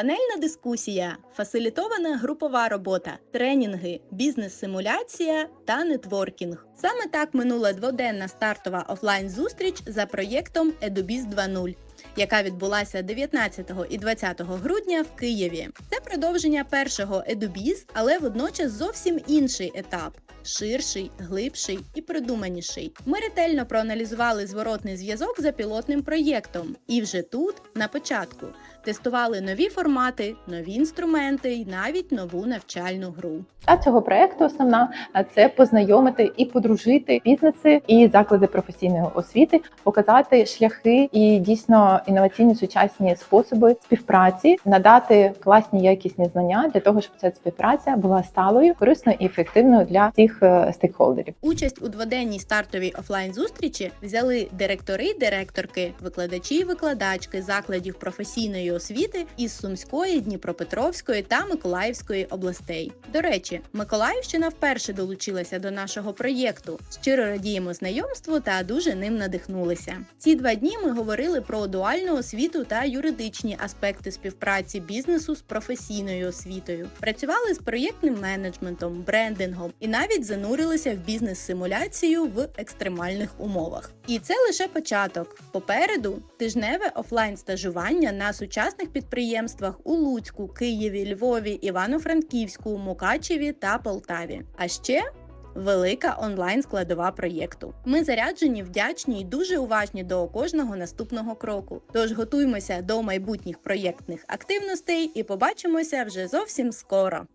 панельна дискусія, фасилітована групова робота, тренінги, бізнес-симуляція та нетворкінг. Саме так минула дводенна стартова офлайн-зустріч за проєктом EduBiz 2.0 яка відбулася 19 і 20 грудня в Києві. Це продовження першого EduBiz, але водночас зовсім інший етап. Ширший, глибший і продуманіший. Ми ретельно проаналізували зворотний зв'язок за пілотним проєктом, і вже тут, на початку, тестували нові формати, нові інструменти і навіть нову навчальну гру. Та цього проекту основна це познайомити і подружити бізнеси і заклади професійної освіти, показати шляхи і дійсно інноваційні сучасні способи співпраці, надати класні якісні знання для того, щоб ця співпраця була сталою, корисною і ефективною для всіх е, стейкхолдерів. Участь у дводенній стартовій офлайн зустрічі взяли директори, директорки, викладачі, й викладачки закладів професійної освіти із Сумської, Дніпропетровської та Миколаївської областей. До речі, Миколаївщина вперше долучилася до нашого проєкту. Щиро радіємо знайомству та дуже ним надихнулися. Ці два дні ми говорили про дуальну освіту та юридичні аспекти співпраці бізнесу з професійною освітою. Працювали з проєктним менеджментом, брендингом і навіть занурилися в бізнес-симуляцію в екстремальних умовах. І це лише початок. Попереду тижневе офлайн стажування на сучасних підприємствах у Луцьку, Києві, Львові, Івано-Франківську, Мукачеві та Полтаві. А ще велика онлайн складова проєкту. Ми заряджені, вдячні і дуже уважні до кожного наступного кроку. Тож готуймося до майбутніх проєктних активностей і побачимося вже зовсім скоро.